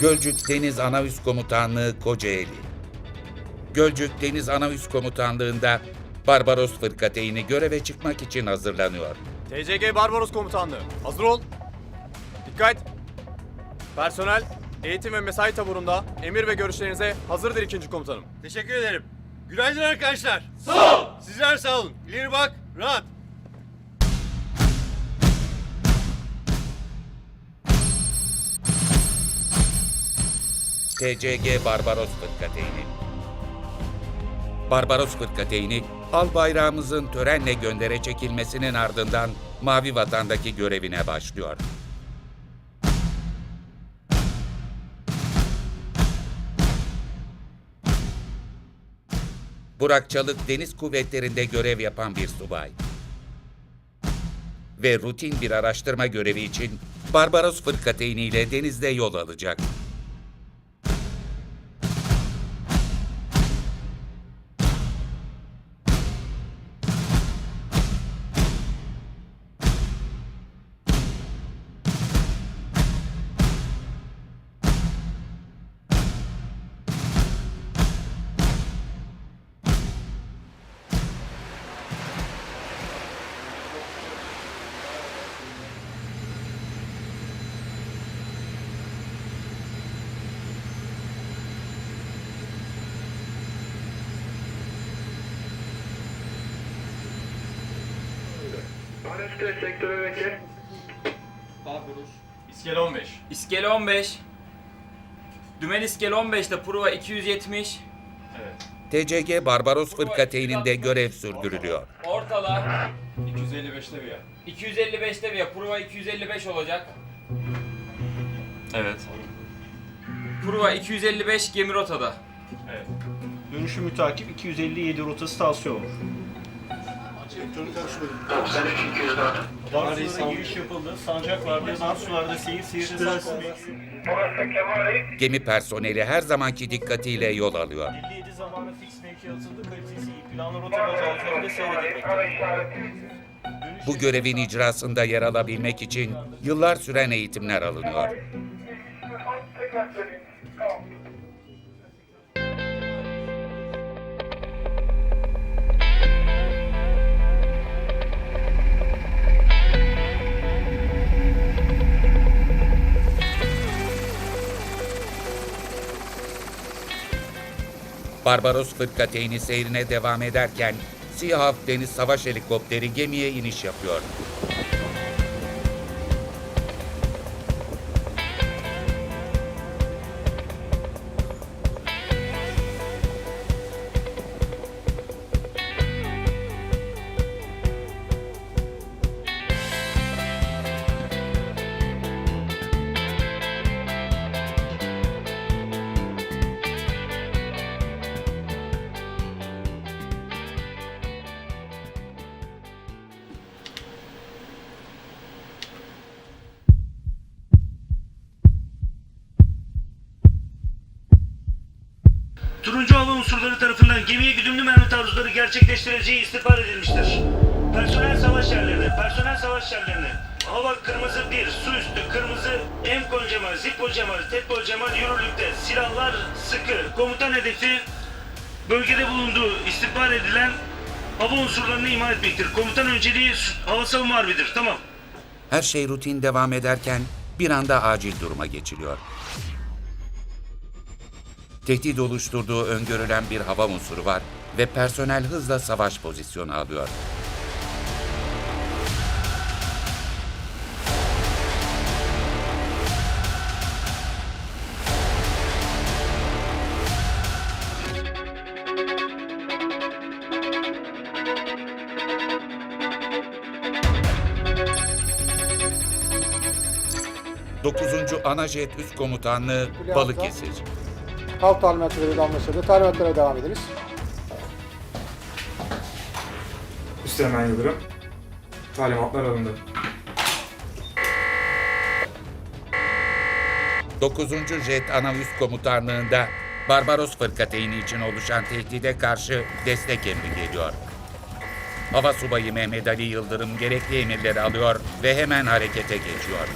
Gölcük Deniz Ana Üst Komutanlığı Kocaeli. Gölcük Deniz Ana Üst Komutanlığı'nda Barbaros fırkateyni göreve çıkmak için hazırlanıyor. TCG Barbaros Komutanlığı. Hazır ol. Dikkat. Personel, eğitim ve mesai taburunda emir ve görüşlerinize hazırdır ikinci komutanım. Teşekkür ederim. Günaydın arkadaşlar. Sağ ol. Sizler sağ olun. İleri bak, rahat. TCG Barbaros Fırkateyni. Barbaros Fırkateyni, al bayrağımızın törenle göndere çekilmesinin ardından Mavi Vatan'daki görevine başlıyor. Burak Çalık Deniz Kuvvetleri'nde görev yapan bir subay. Ve rutin bir araştırma görevi için Barbaros Fırkateyni ile denizde yol alacak. Anüste sektöre bekle. İskele 15. İskele 15. Dümen iskele 15'te Pruva 270. TCG Barbaros Fırkateyninde görev sürdürülüyor. Ortala 255'te bir ya. 255'te bir Pruva 255 olacak. Evet. Pruva 255 gemi rotada. Dönüşü mütakip 257 rotası tavsiye olur. Sen 204. Dar sulara giriş yapıldı. Sancak vardı. Dar sularda seyir seyir Burası Kemal Reis. Gemi personeli her zamanki dikkatiyle yol alıyor. 57 zamanı fix mevki atıldı. Kalitesi iyi. Planlı rota baz altında seyredilmekte. Ara işareti. Bu görevin icrasında yer alabilmek için yıllar süren eğitimler alınıyor. Barbaros Fırkateyni seyrine devam ederken Siyah Deniz Savaş Helikopteri gemiye iniş yapıyor. Mermi taarruzları gerçekleştirileceği istihbar edilmiştir. Personel savaş yerlerine, personel savaş yerlerine. Hava kırmızı 1, su üstü kırmızı, Emkon Cemal, Zippo Cemal, Tetbol Cemal yürürlükte. Silahlar sıkı. Komutan hedefi bölgede bulunduğu istihbar edilen hava unsurlarını imha etmektir. Komutan önceliği hava savunma harbidir. Tamam. Her şey rutin devam ederken bir anda acil duruma geçiliyor. Tehdit oluşturduğu öngörülen bir hava unsuru var ve personel hızla savaş pozisyonu alıyor. Dokuzuncu Anajet Üst Komutanlığı Balıkesir. Halk talimatları da anlaşıldı. Talimatlara devam ediniz. Üsteğmen Yıldırım. Talimatlar alındı. 9. Jet Ana Üst Komutanlığı'nda Barbaros fırkateyni için oluşan tehdide karşı destek emri geliyor. Hava Subayı Mehmet Ali Yıldırım gerekli emirleri alıyor ve hemen harekete geçiyor.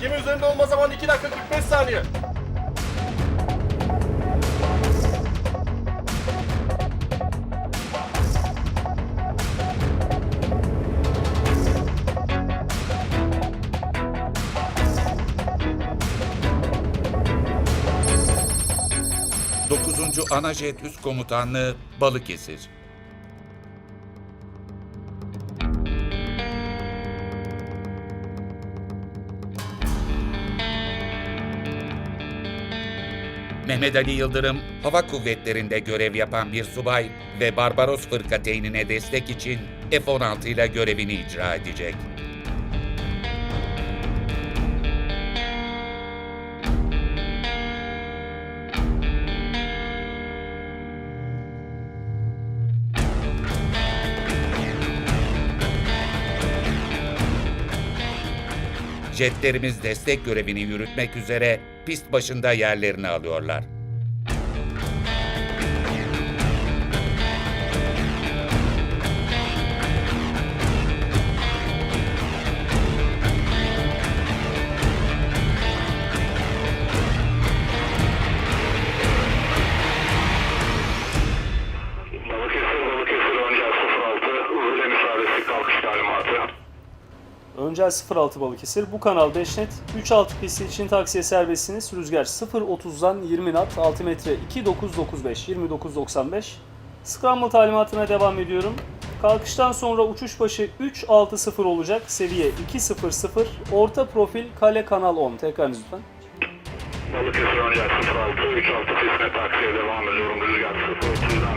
Gemi üzerinde olma zaman 2 dakika 45 saniye. Dokuzuncu Ana Jet Üst Komutanlığı Balıkesir. Mehmet Ali Yıldırım, hava kuvvetlerinde görev yapan bir subay ve Barbaros fırkateynine destek için F-16 ile görevini icra edecek. Jetlerimiz destek görevini yürütmek üzere pist başında yerlerini alıyorlar. Öncel 06 Balıkesir. Bu kanal 5 net. 3.6 pisti için taksiye serbestsiniz. Rüzgar 0.30'dan 20 knot. 6 metre 2995 2995. Scramble talimatına devam ediyorum. Kalkıştan sonra uçuş başı 3.60 olacak. Seviye 2.00. Orta profil kale kanal 10. Tekrar lütfen. Balıkesir Öncel 06, 36 pistine taksiye devam ediyorum. Rüzgar 030'dan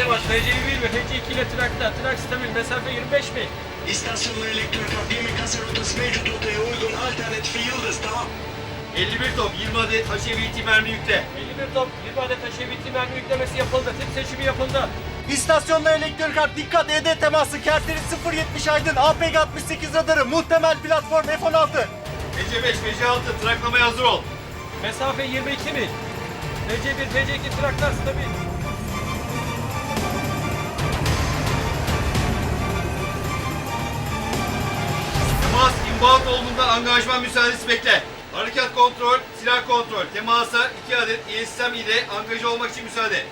Yaklaşan temas FC1 ve FC2 ile trakta. Trak stabil mesafe 25 mi? İstasyonla elektrik gemi kasa rotası mevcut rotaya uygun alternatifi Yıldız tamam. 51 top 20 adet HVT mermi yükle. 51 top 20 adet HVT mermi yüklemesi yapıldı. Tip seçimi yapıldı. İstasyonla elektrik harp dikkat ED teması kerteriz 070 aydın APG 68 radarı muhtemel platform F-16. FC5, FC6 traklamaya hazır ol. Mesafe 22 mi? FC1, FC2 traklar stabil. İnbound olduğunda angajman müsaadesi bekle. Harekat kontrol, silah kontrol. Temasa 2 adet ESM ile angaja olmak için müsaade.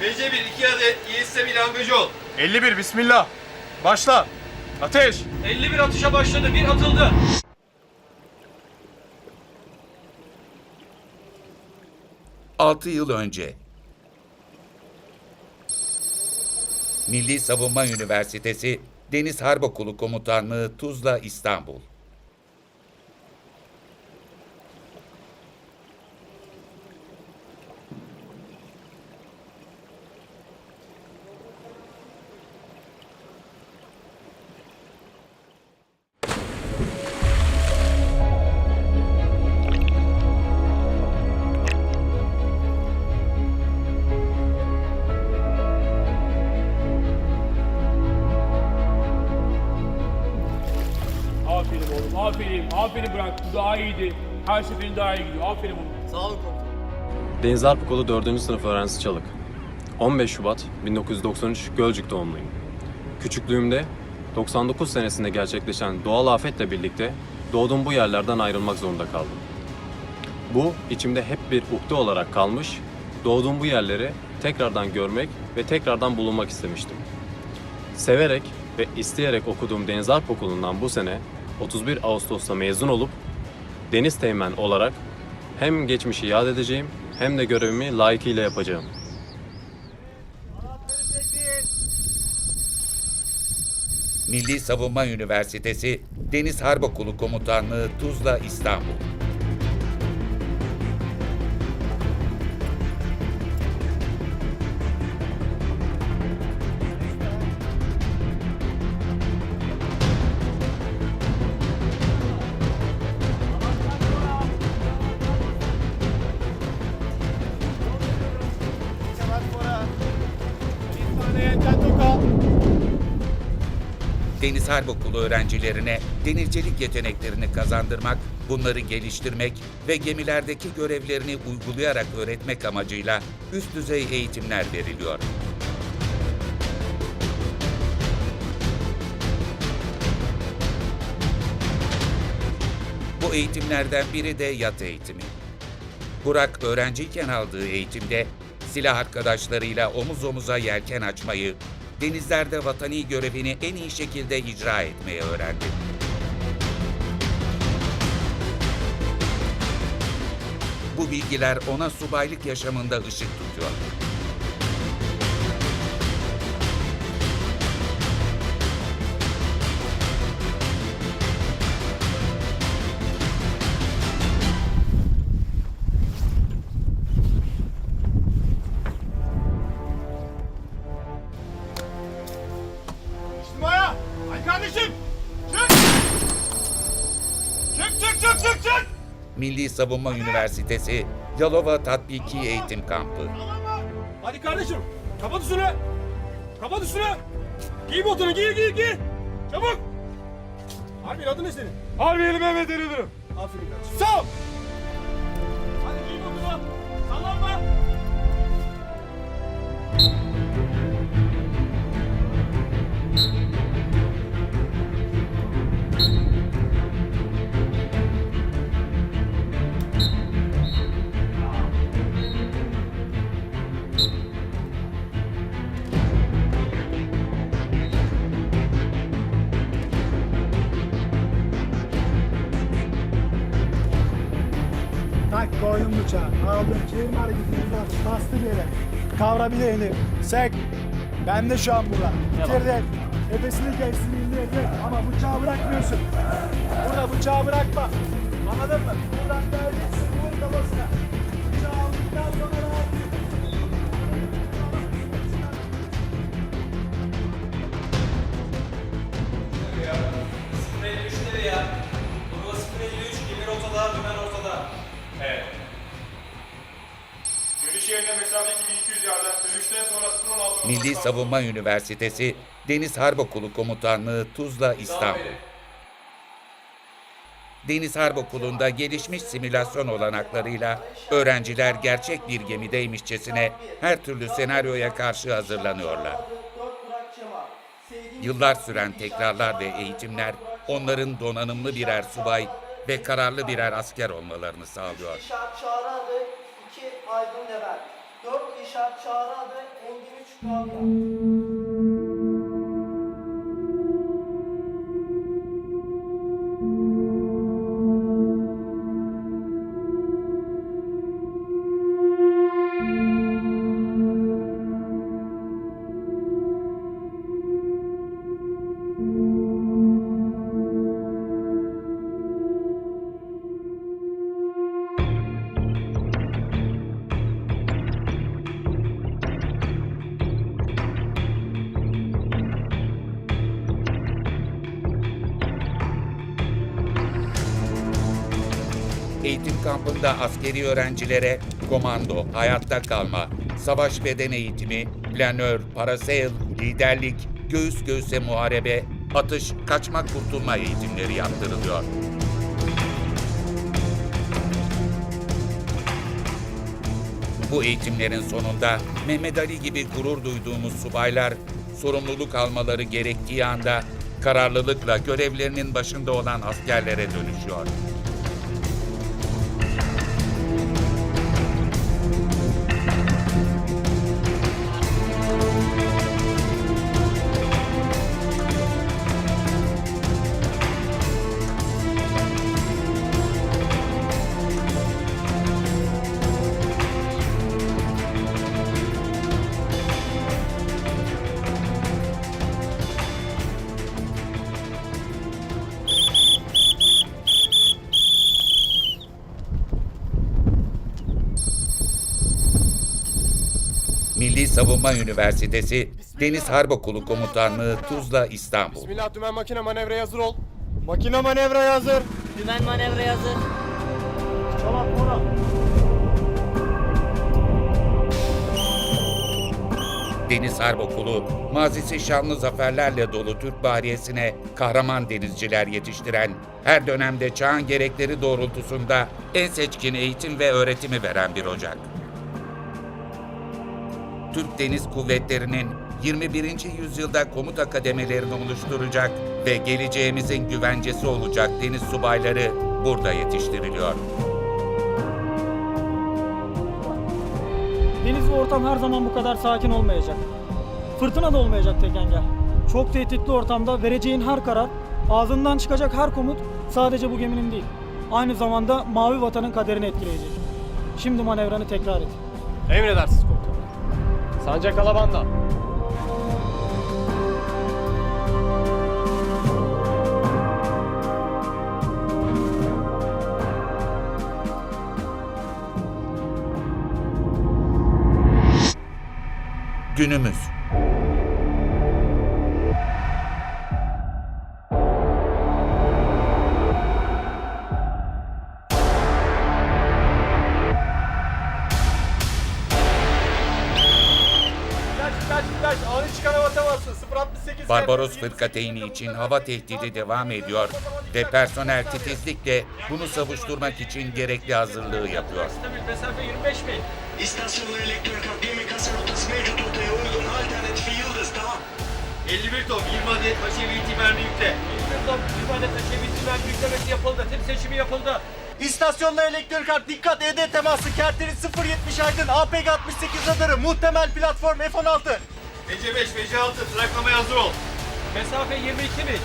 FC1 2 adet ESM ile angaja ol. 51 bismillah. Başla. Ateş. 51 atışa başladı. Bir atıldı. Altı yıl önce Milli Savunma Üniversitesi Deniz Harp Okulu Komutanlığı Tuzla İstanbul aferin. Bırak. Bu daha iyiydi. Her seferin daha iyi gidiyor. Aferin oğlum. Sağ olun komutanım. Deniz Harp Okulu 4. sınıf öğrencisi Çalık. 15 Şubat 1993 Gölcük doğumluyum. Küçüklüğümde 99 senesinde gerçekleşen doğal afetle birlikte doğduğum bu yerlerden ayrılmak zorunda kaldım. Bu içimde hep bir ukde olarak kalmış, doğduğum bu yerleri tekrardan görmek ve tekrardan bulunmak istemiştim. Severek ve isteyerek okuduğum Deniz Harp Okulu'ndan bu sene 31 Ağustos'ta mezun olup Deniz Teğmen olarak hem geçmişi yad edeceğim hem de görevimi layıkıyla yapacağım. Milli Savunma Üniversitesi Deniz Harp Okulu Komutanlığı Tuzla İstanbul. Deniz Harp Okulu öğrencilerine denizcilik yeteneklerini kazandırmak, bunları geliştirmek ve gemilerdeki görevlerini uygulayarak öğretmek amacıyla üst düzey eğitimler veriliyor. Bu eğitimlerden biri de yat eğitimi. Burak öğrenciyken aldığı eğitimde silah arkadaşlarıyla omuz omuza yelken açmayı, denizlerde vatani görevini en iyi şekilde icra etmeyi öğrendi. Bu bilgiler ona subaylık yaşamında ışık tutuyor. Milli Savunma Üniversitesi Yalova Tatbiki Eğitim Kampı. Hadi kardeşim. Kapat üstünü. Kapat üstünü. Giy botunu giy giy giy. Çabuk. Harbi adın ne senin? Harbi Mehmet Ali Yıldırım. Aferin kardeşim. Sağ ol. Hadi giy botunu. Sallanma. Tak bıçağı. Aldım. Çevirme hareketini bas. Bastı bir yere. Kavra bir elini. Sek. Ben de şu an burada. Bitirdin. Nefesini kessin indirdik. Ama bıçağı bırakmıyorsun. Burada bıçağı bırakma. Anladın mı? Buradan geleceksin. Yerine mesafe 2200 yarda. Dönüşten sonra 016 Milli Savunma Üniversitesi Deniz Harp Okulu Komutanlığı Tuzla İstanbul. Deniz Harp Okulu'nda gelişmiş simülasyon olanaklarıyla öğrenciler gerçek bir gemideymişçesine her türlü senaryoya karşı hazırlanıyorlar. Yıllar süren tekrarlar ve eğitimler onların donanımlı birer subay ve kararlı birer asker olmalarını sağlıyor. İşaret çağrı 2 Aydın Lever. 4 işaret çağrı adı Engin 3 kampında askeri öğrencilere komando, hayatta kalma, savaş beden eğitimi, planör, parasail, liderlik, göğüs göğüse muharebe, atış, kaçmak kurtulma eğitimleri yaptırılıyor. Bu eğitimlerin sonunda Mehmet Ali gibi gurur duyduğumuz subaylar sorumluluk almaları gerektiği anda kararlılıkla görevlerinin başında olan askerlere dönüşüyor. Savunma Üniversitesi Deniz Harp Okulu Komutanlığı Tuzla İstanbul. Bismillah dümen makine manevraya hazır ol. Makine manevraya hazır. Dümen manevra hazır. Tamam Bora. Deniz Harp Okulu, mazisi şanlı zaferlerle dolu Türk Bahriyesi'ne kahraman denizciler yetiştiren, her dönemde çağın gerekleri doğrultusunda en seçkin eğitim ve öğretimi veren bir ocak. Türk Deniz Kuvvetleri'nin 21. yüzyılda komuta kademelerini oluşturacak ve geleceğimizin güvencesi olacak deniz subayları burada yetiştiriliyor. Deniz ve ortam her zaman bu kadar sakin olmayacak. Fırtına da olmayacak tek engel. Çok tehditli ortamda vereceğin her karar, ağzından çıkacak her komut sadece bu geminin değil, aynı zamanda mavi vatanın kaderini etkileyecek. Şimdi manevranı tekrar et. Emredersiniz komutanım. Sancak alabanda. Günümüz Barbaros fırkateyni için hava tehdidi devam ediyor ve personel titizlikle bunu savuşturmak için gerekli hazırlığı yapıyor. Mesafe 25 mil. İstasyonla elektrik hat gemi kasa rotası mevcut rotaya uygun alternatifi yıldız tamam. 51 ton 20 adet haşevi itibarlı yükle. 21 ton bir adet aşevi tümen yüklemesi yapıldı. Tip seçimi yapıldı. İstasyonla elektrik kart dikkat ED teması kerteri 070 aydın APG 68 radarı muhtemel platform F16. FC5, FC6 traklamaya hazır ol. Mesafe 22 mil.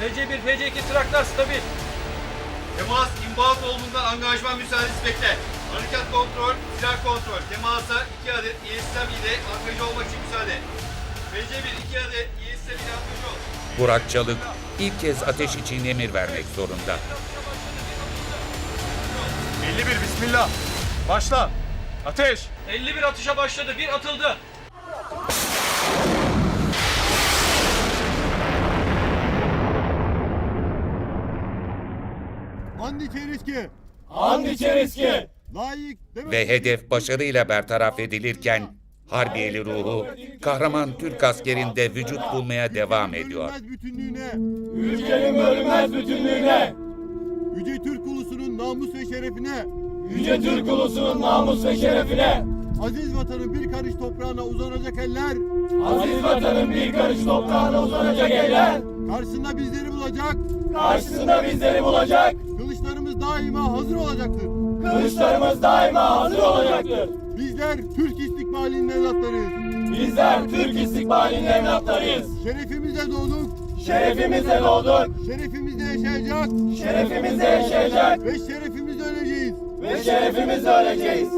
FC1, FC2 traklar stabil. Temas inbound olduğundan angajman müsaadesi bekle. Harekat kontrol, silah kontrol. Temasa 2 adet ESM ile angaja olmak için müsaade. FC1 2 adet ESM ile angaja ol. Burak Çalık ilk kez ateş için emir vermek zorunda. 51 bismillah. Başla. Ateş. 51 atışa başladı. Bir atıldı. Andi Çeriski. Andi Çeriski. Layık. ve hedef başarıyla bertaraf edilirken Harbiyeli ruhu kahraman Türk askerinde vücut bulmaya devam ediyor. bütünlüğüne. Ülkenin bölünmez bütünlüğüne. Yüce Türk ulusunun namus ve şerefine. Yüce Türk ulusunun namus ve şerefine. Aziz vatanın bir karış toprağına uzanacak eller. Aziz vatanın bir karış toprağına uzanacak eller. Karşısında bizleri bulacak. Karşısında bizleri bulacak. Kılıçlarımız daima hazır olacaktır. Kılıçlarımız daima hazır olacaktır. Bizler Türk istikbalinin evlatlarıyız. Bizler Türk istikbalinin evlatlarıyız. Şerefimize doğduk. Şerefimizle doğduk. Şerefimizle yaşayacak. Şerefimizle yaşayacak. Ve şerefimizle öleceğiz. Ve şerefimizle öleceğiz.